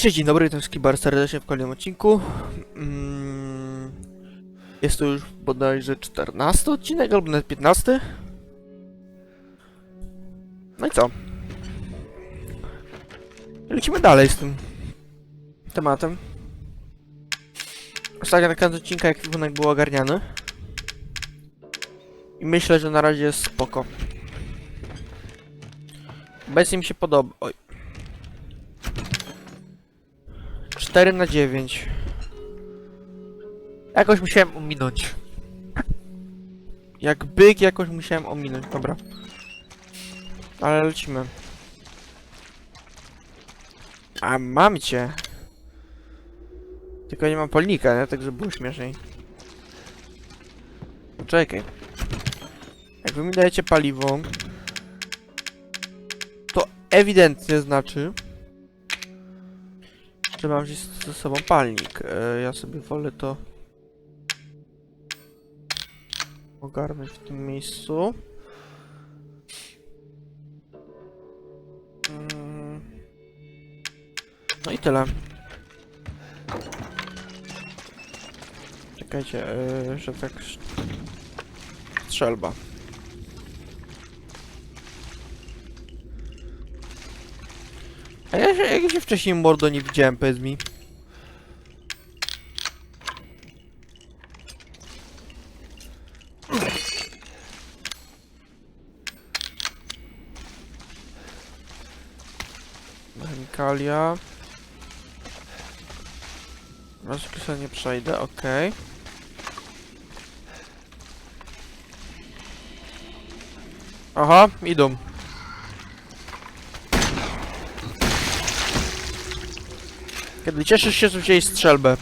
Cześć, dzień dobry, to jest Kibar serdecznie w kolejnym odcinku. Mm, Jest to już bodajże 14 odcinek, albo nawet 15. No i co? Lecimy dalej z tym tematem. Ostatnio na koniec odcinka ekwipunek był ogarniany. I myślę, że na razie jest spoko. Obecnie mi się podoba. Oj. 4 na 9. Jakoś musiałem ominąć. Jak byk jakoś musiałem ominąć, dobra. Ale lecimy. A mam cię. Tylko nie mam polnika, nie? Tak, żeby było śmieszniej. Poczekaj. Jak wy mi dajecie paliwo, to ewidentnie znaczy, że mam gdzieś ze sobą palnik. E, ja sobie wolę to ogarnąć w tym miejscu. Mm. No i tyle. Czekajcie, e, że tak... Strzelba. Ja się, się wcześniej mordo nie widziałem, powiedz mi. Chemikalia. Raz sobie nie przejdę, okej. Aha, idą. Kiedy cieszysz się, że wzięłeś strzelbę.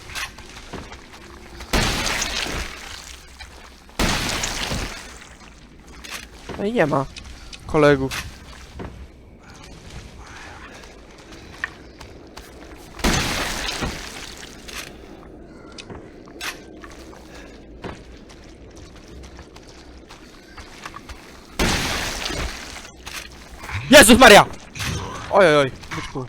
No i nie ma kolegów. Jezus Maria! Oj, oj, oj, byczku.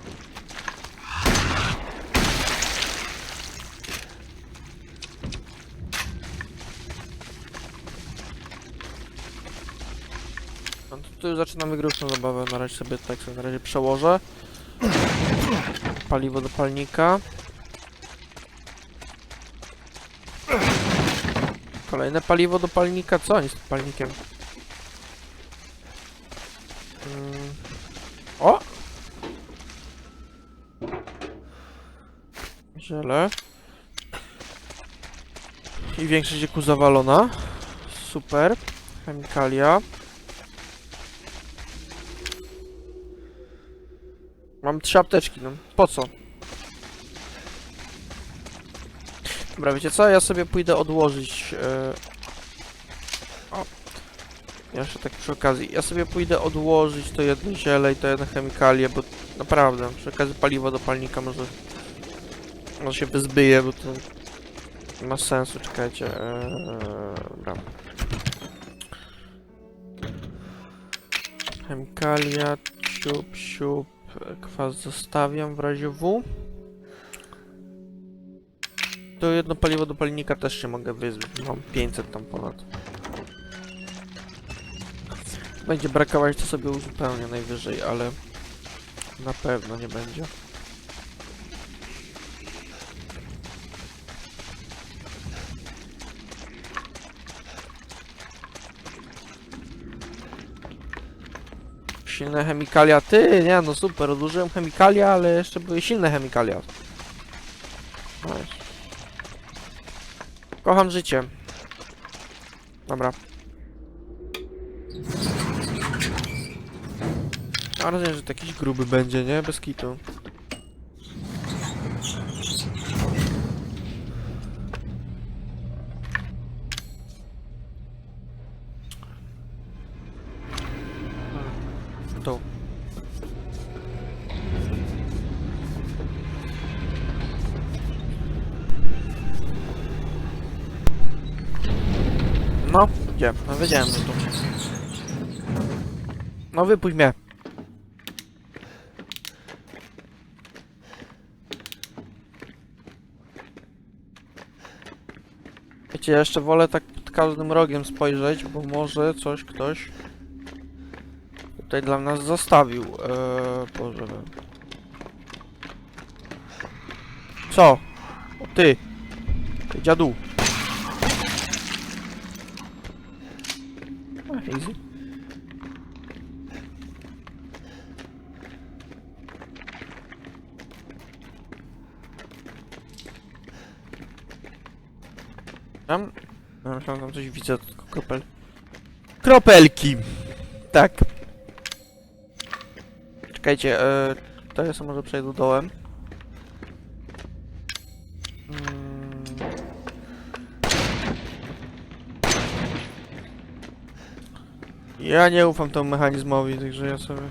Tu już zaczynamy grubszą zabawę, na razie sobie tak sobie na razie przełożę. Paliwo do palnika. Kolejne paliwo do palnika, co oni z tym palnikiem? Mm. O! Ziele. I większość dzieku zawalona. Super. Chemikalia. Mam trzy apteczki, no po co? Dobra, wiecie co? Ja sobie pójdę odłożyć... E... O. Jeszcze tak przy okazji. Ja sobie pójdę odłożyć to jedno ziele i to jedno chemikalie, bo naprawdę, przy okazji paliwo do palnika może... Może się wyzbyje, bo to... Nie ma sensu, czekajcie. Eee, dobra. Chemikalia, siup, siup, kwas zostawiam w razie W. To jedno paliwo do palnika też się mogę wyzbyć, mam 500 tam ponad. Będzie brakować, to sobie uzupełnię najwyżej, ale na pewno nie będzie. Silne chemikalia, ty, nie no super, odłożyłem chemikalia, ale jeszcze były silne chemikalia. Kocham życie. Dobra. Mam wrażenie, że to jakiś gruby będzie, nie? Bez kitu. kartą. No, gdzie? No wiedziałem, że tu. No wypuść mnie. Wiecie, ja jeszcze wolę tak pod każdym rogiem spojrzeć, bo może coś ktoś tutaj dla nas zostawił. Eee, Boże. Co? O ty! Ty dziadu! Easy. Tam? No, myślałem, tam coś widzę, tylko kropel. Kropelki! Tak. Czekajcie, e, to ja może przejdę dołem. Mm. Ja nie ufam temu mechanizmowi, także ja sobie...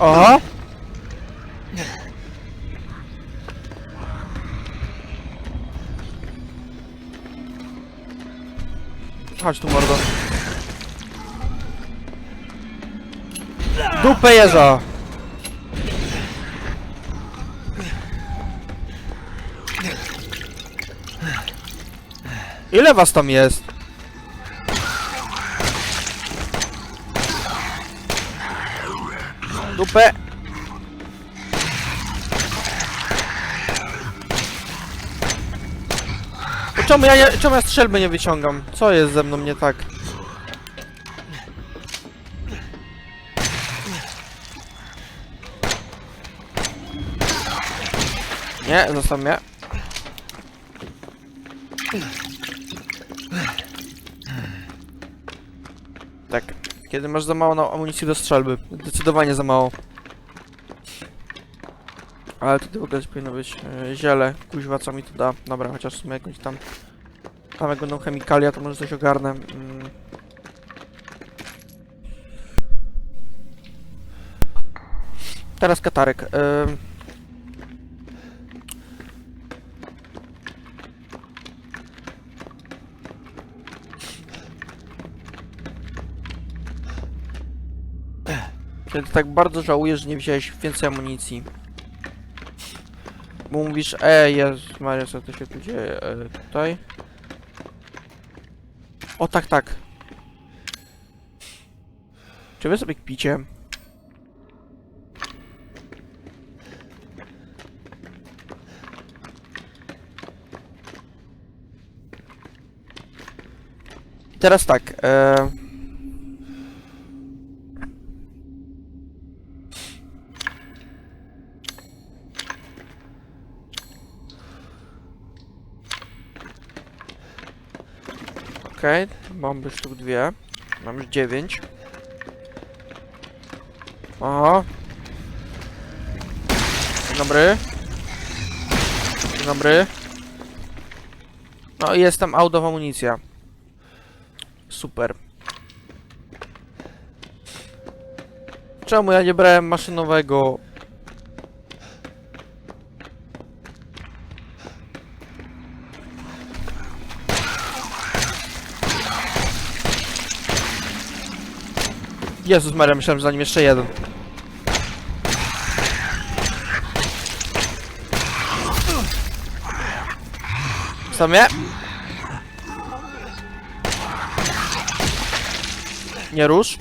Aha! Chodź tu, mordo. Dupę! Ile was tam jest? Dupę! Czemu ja, czemu ja strzelby nie wyciągam? Co jest ze mną nie tak? Nie, zostaw mnie. Tak. Kiedy masz za mało na amunicji do strzelby. Zdecydowanie za mało. Ale tutaj w ogóle powinno być e, ziele. Kuźwa, co mi to da. Dobra, chociaż w sumie jakąś tam... Tam jak będą chemikalia, to może coś ogarnę. Mm. Teraz katarek. Ym. Tak bardzo żałujesz, że nie wziąłeś więcej amunicji. Bo mówisz, ej, Jezus Maria, co to się tu dzieje? E, tutaj. O, tak, tak. Czy wy sobie kpicie? Teraz tak, e... Okej, bomby sztuk dwie. Mam już dziewięć. Aha. Dzień dobry. Dzień dobry. No i jest tam of amunicja. Super. Czemu ja nie brałem maszynowego? Jezus Maria, myślałem, że za nim jeszcze jeden. Co mnie? Nie rusz.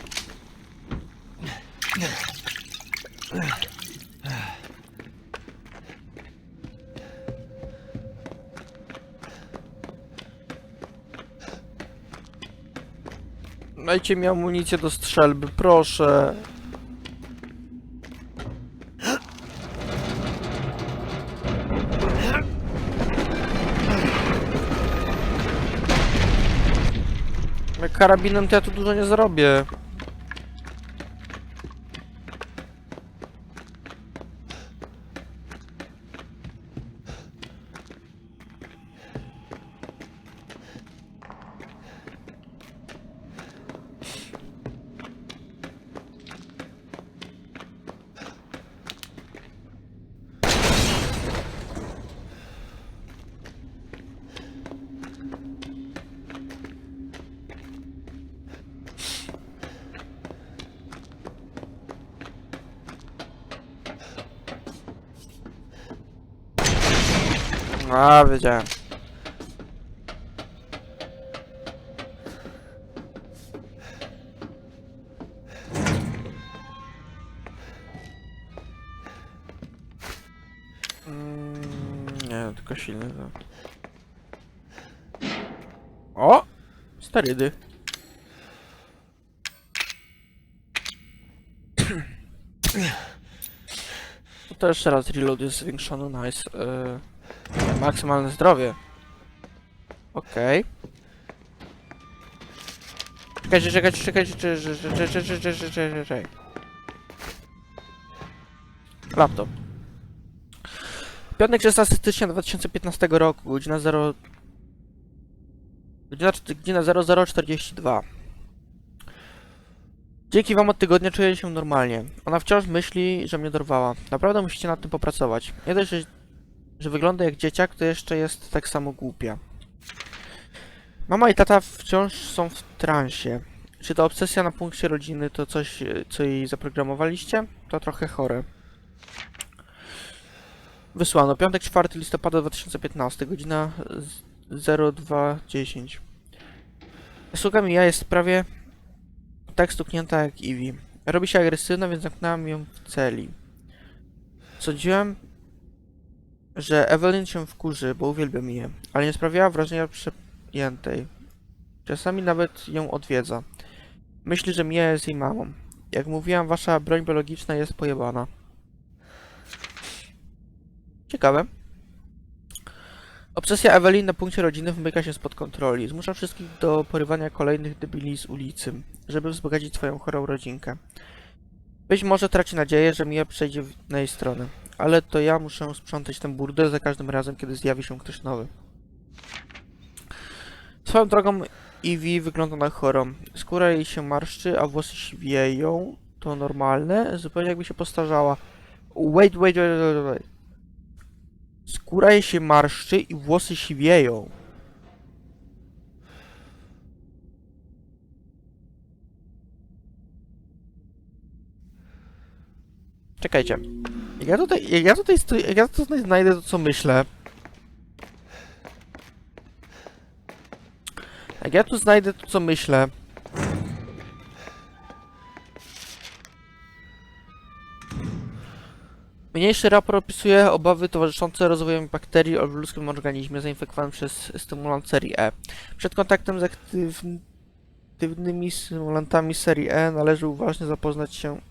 Dajcie mi amunicję do strzelby, proszę. Karabinem to ja tu dużo nie zrobię. A, wiedziałem. Mm, nie, tylko silny za. O! Sterydy. To też raz reload jest zwiększony, nice. Y Maksymalne zdrowie. Okej. Okay. Czekajcie, czekajcie, czekajcie, czekajcie, czekajcie, czekajcie, czekajcie. Laptop. Piątek 16 stycznia 2015 roku, godzina 0... Godzina, godzina 0042. Dzięki wam od tygodnia czuję się normalnie. Ona wciąż myśli, że mnie dorwała. Naprawdę musicie nad tym popracować. Nie dość, że że wygląda jak dzieciak, to jeszcze jest tak samo głupia. Mama i tata wciąż są w transie. Czy to obsesja na punkcie rodziny to coś, e, co jej zaprogramowaliście? To trochę chore. Wysłano. Piątek 4 listopada 2015, godzina z- 02.10. Sługa mi ja jest prawie tak stuknięta jak Eevee. Robi się agresywna, więc zamknąłem ją w celi. Sądziłem, że Evelyn się wkurzy, bo uwielbia mnie, ale nie sprawiała wrażenia przejętej. Czasami nawet ją odwiedza. Myśli, że Mia jest jej mamą. Jak mówiłam, wasza broń biologiczna jest pojebana. Ciekawe. Obsesja Evelyn na punkcie rodziny wymyka się spod kontroli. Zmusza wszystkich do porywania kolejnych debili z ulicy, żeby wzbogacić swoją chorą rodzinkę. Być może traci nadzieję, że Mia przejdzie w- jej stronę, ale to ja muszę sprzątać ten burdel za każdym razem, kiedy zjawi się ktoś nowy. Swoją drogą Eevee wygląda na chorą. Skóra jej się marszczy, a włosy siwieją. To normalne, zupełnie jakby się postarzała. Wait, wait, wait, wait, wait. Skóra jej się marszczy i włosy siwieją. Czekajcie. Jak ja tutaj, jak ja tutaj, jak ja tutaj znajdę to, co myślę. Jak ja tu znajdę to, co myślę. Mniejszy raport opisuje obawy towarzyszące rozwojowi bakterii w ludzkim organizmie zainfekowanym przez stymulant serii E. Przed kontaktem z aktyw... aktywnymi stymulantami serii E należy uważnie zapoznać się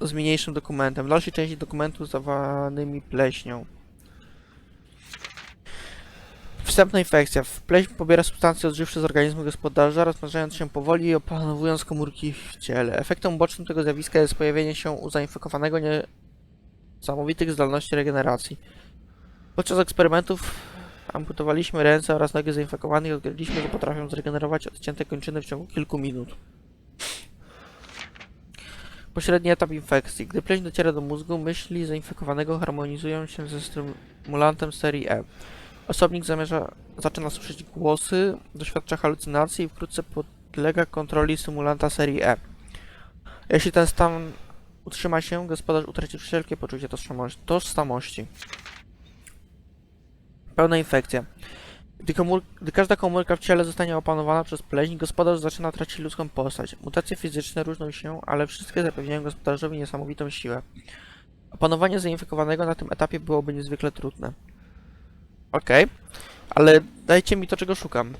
z mniejszym dokumentem. W dalszej części dokumentu zawanymi pleśnią. Wstępna infekcja. Pleśń pobiera substancje odżywcze z organizmu gospodarza, rozmnażając się powoli i opanowując komórki w ciele. Efektem ubocznym tego zjawiska jest pojawienie się u zainfekowanego niesamowitych zdolności regeneracji. Podczas eksperymentów amputowaliśmy ręce oraz nogi zainfekowanych i odkryliśmy, że potrafią zregenerować odcięte kończyny w ciągu kilku minut. Pośredni etap infekcji. Gdy pleśń dociera do mózgu, myśli zainfekowanego harmonizują się ze stymulantem serii E. Osobnik zamierza, zaczyna słyszeć głosy, doświadcza halucynacji i wkrótce podlega kontroli symulanta serii E. Jeśli ten stan utrzyma się, gospodarz utraci wszelkie poczucie tożsamości. Pełna infekcja. Gdy, komór, gdy każda komórka w ciele zostanie opanowana przez pleśń, gospodarz zaczyna tracić ludzką postać. Mutacje fizyczne różnią się, ale wszystkie zapewniają gospodarzowi niesamowitą siłę. Opanowanie zainfekowanego na tym etapie byłoby niezwykle trudne. Okej, ale dajcie mi to, czego szukam.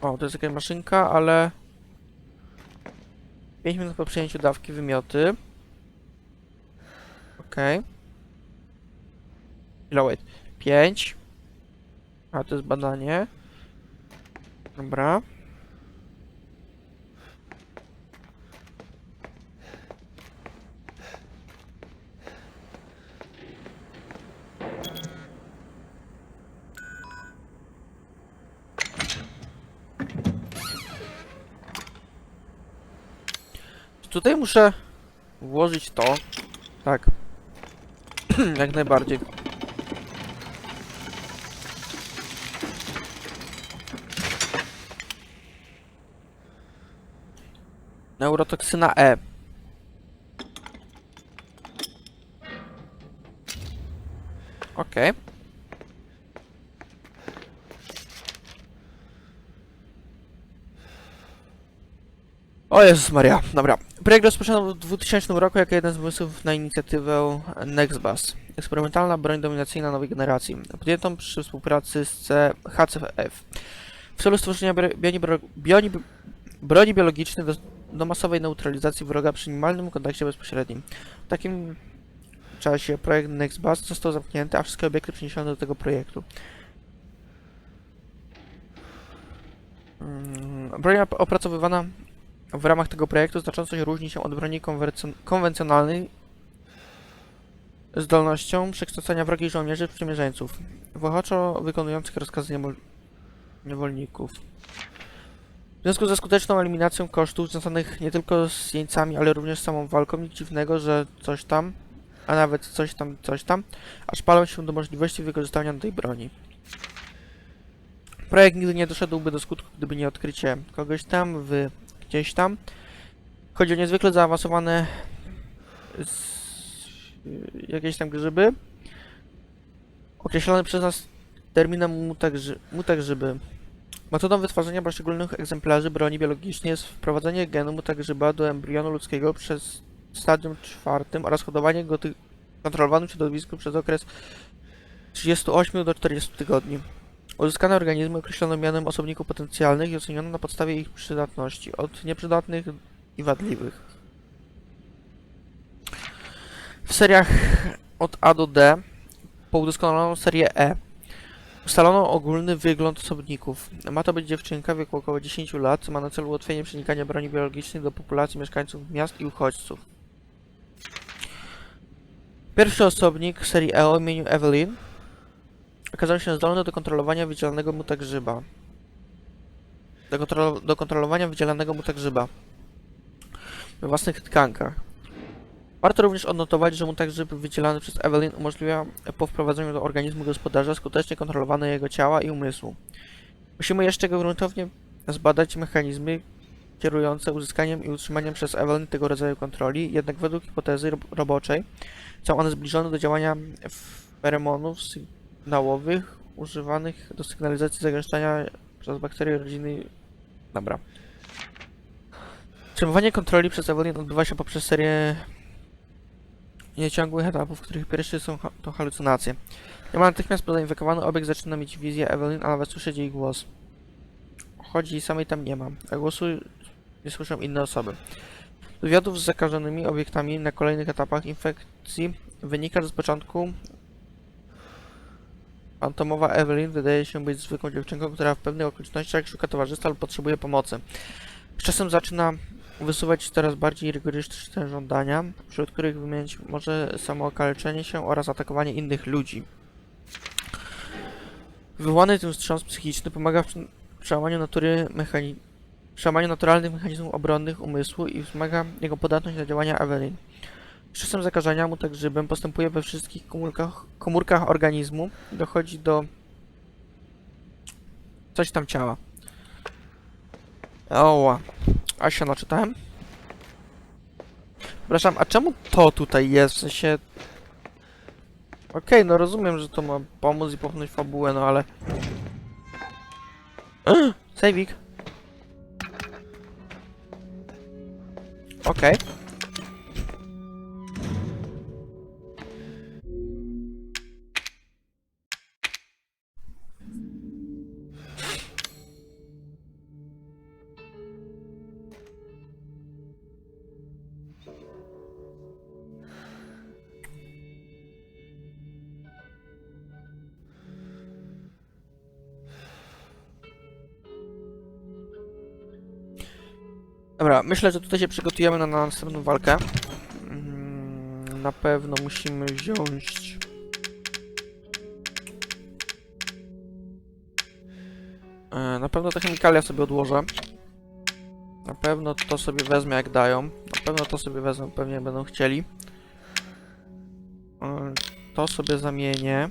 O, to jest jakaś maszynka, ale... 5 minut po przyjęciu dawki wymioty. Okej. Ile wait? 5. A, to jest badanie. Dobra. Tutaj muszę włożyć to. Tak. Jak najbardziej. Neurotoksyna E. Okej. O Jezus Maria, dobra. Projekt rozpoczęto w 2000 roku jako jeden z pomysłów na inicjatywę NextBus. Eksperymentalna broń dominacyjna nowej generacji, podjętą przy współpracy z HCF. W celu stworzenia bro- bioni, bro- bioni, broni biologicznej do, do masowej neutralizacji wroga przy minimalnym kontakcie bezpośrednim. W takim czasie projekt NextBus został zamknięty, a wszystkie obiekty przeniesione do tego projektu. Mm, Broń op- opracowywana w ramach tego projektu znacząco się różni się od broni konwencjonalnej zdolnością przekształcania wrogich żołnierzy w przymierzeńców, ochoczo wykonujących rozkazy niewol- niewolników. W związku ze skuteczną eliminacją kosztów związanych nie tylko z jeńcami, ale również z samą walką, nic dziwnego, że coś tam, a nawet coś tam, coś tam, aż palą się do możliwości wykorzystania tej broni. Projekt nigdy nie doszedłby do skutku, gdyby nie odkrycie kogoś tam w gdzieś tam. Chodzi o niezwykle zaawansowane jakieś tam grzyby. Określone przez nas terminem mutagrzy, mutagrzyby. Metodą wytwarzania poszczególnych egzemplarzy broni biologicznej jest wprowadzenie genu mutagrzyba do embrionu ludzkiego przez stadium czwartym oraz hodowanie go w kontrolowanym środowisku przez okres 38 do 40 tygodni. Uzyskane organizmy określono mianem osobników potencjalnych i oceniono na podstawie ich przydatności, od nieprzydatnych i wadliwych. W seriach od A do D poudoskonalono serię E. Ustalono ogólny wygląd osobników. Ma to być dziewczynka w wieku około 10 lat, co ma na celu ułatwienie przenikania broni biologicznej do populacji mieszkańców miast i uchodźców. Pierwszy osobnik serii E o imieniu Evelyn okazał się zdolny do kontrolowania wydzielanego mutagrzyba. Do, kontrolo do kontrolowania wydzielanego mutagrzyba we własnych tkankach. Warto również odnotować, że mutagrzyb wydzielany przez Evelyn umożliwia po wprowadzeniu do organizmu gospodarza skutecznie kontrolowane jego ciała i umysłu. Musimy jeszcze gruntownie zbadać mechanizmy kierujące uzyskaniem i utrzymaniem przez Evelyn tego rodzaju kontroli, jednak według hipotezy rob roboczej są one zbliżone do działania feromonów sygnałowych używanych do sygnalizacji zagęszczania przez bakterie rodziny. Dobra. Utrzymywanie kontroli przez Evelyn odbywa się poprzez serię nieciągłych etapów, w których pierwsze są to halucynacje. Niemal natychmiast pozainfekowany obiekt zaczyna mieć wizję Evelyn, a nawet słyszeć jej głos. Chodzi samej tam nie ma, a głosu nie słyszą inne osoby. Z wywiadów z zakażonymi obiektami na kolejnych etapach infekcji wynika, że z początku fantomowa Evelyn wydaje się być zwykłą dziewczynką, która w pewnych okolicznościach szuka towarzystwa lub potrzebuje pomocy. Z czasem zaczyna wysuwać coraz bardziej rygorystyczne żądania, wśród których wymienić może samookaleczenie się oraz atakowanie innych ludzi. Wywołany tym wstrząs psychiczny pomaga w prze- przełamaniu natury mechani- przełamaniu naturalnych mechanizmów obronnych umysłu i wzmaga jego podatność na działania Evelyn. Czasem zakażenia mu tak grzybem postępuje we wszystkich komórkach, komórkach organizmu dochodzi do coś tam ciała. Oła. A się naczytałem? Przepraszam, a czemu to tutaj jest? W sensie... Okej, no rozumiem, że to ma pomóc i popchnąć fabułę, no ale... Sejwik. Okej. Dobra, myślę, że tutaj się przygotujemy na, na następną walkę. Mm, Na pewno musimy wziąć... E, Na pewno te chemikalia sobie odłożę. Na pewno to sobie wezmę jak dają. Na pewno to sobie wezmę, pewnie będą chcieli. E, To sobie zamienię.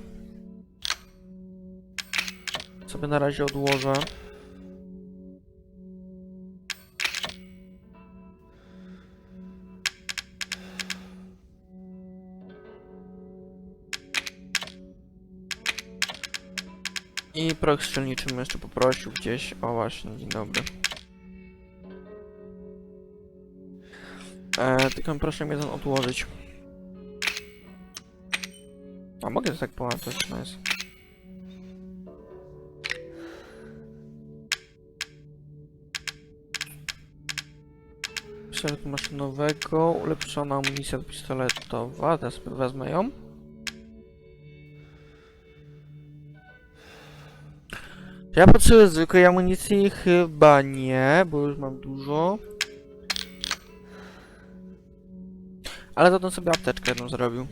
Sobie na razie odłożę. Proch strzelniczy bym jeszcze poprosił gdzieś. O właśnie, dzień dobry. E, tylko proszę ten odłożyć. A mogę to tak połatać, nice. Pistolet maszynowego, ulepszona amunicja pistoletowa, teraz wezmę ją. Czy ja potrzebuję zwykłej amunicji? Chyba nie, bo już mam dużo. Ale to bym sobie apteczkę jedną zrobił.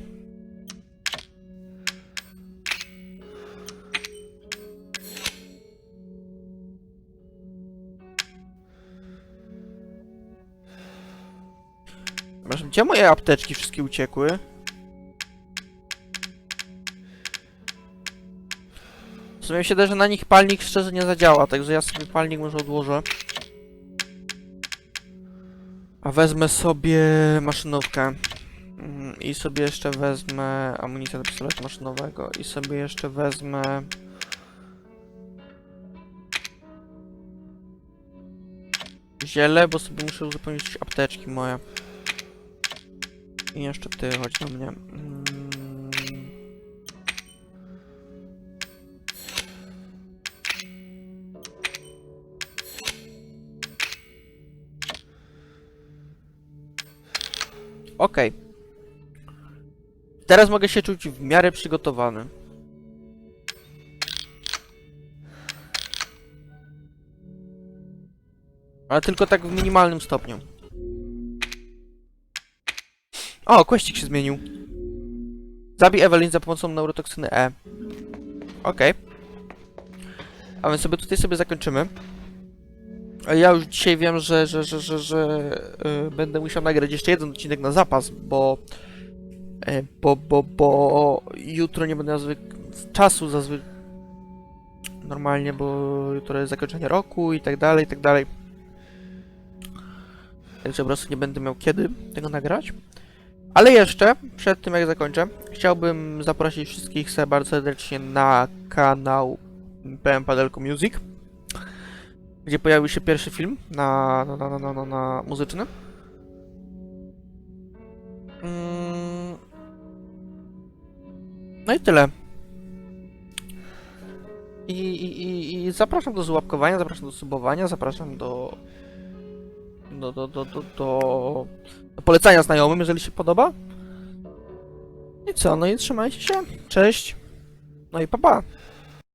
Przepraszam, gdzie moje apteczki wszystkie uciekły? Sumie się da, że na nich palnik szczerze nie zadziała, także ja sobie palnik może odłożę. A wezmę sobie maszynówkę. Mm, I sobie jeszcze wezmę amunicję do pistoletu maszynowego. I sobie jeszcze wezmę... Ziele, bo sobie muszę uzupełnić apteczki moje. I jeszcze ty, chodź do mnie. Okej. Teraz mogę się czuć w miarę przygotowany. Ale tylko tak w minimalnym stopniu. O, questik się zmienił. Zabij Evelyn za pomocą neurotoksyny E. Okej. A więc sobie tutaj sobie zakończymy. Ja już dzisiaj wiem, że, że, że, że, że y, będę musiał nagrać jeszcze jeden odcinek na zapas, bo y, bo, bo, bo jutro nie będę miał czasu zazwy normalnie, bo jutro jest zakończenie roku i tak dalej, i tak dalej. Także po prostu nie będę miał kiedy tego nagrać. Ale jeszcze, przed tym jak zakończę, chciałbym zaprosić wszystkich bardzo serdecznie na kanał PM Padelko Music, gdzie pojawił się pierwszy film na, na, na, na, na, na, muzyczny. Mm. No i tyle. I, i, i, zapraszam do złapkowania, zapraszam do subowania, zapraszam do do, do, do, do, do, polecania znajomym, jeżeli się podoba. I co, no i trzymajcie się. Cześć. No i pa pa.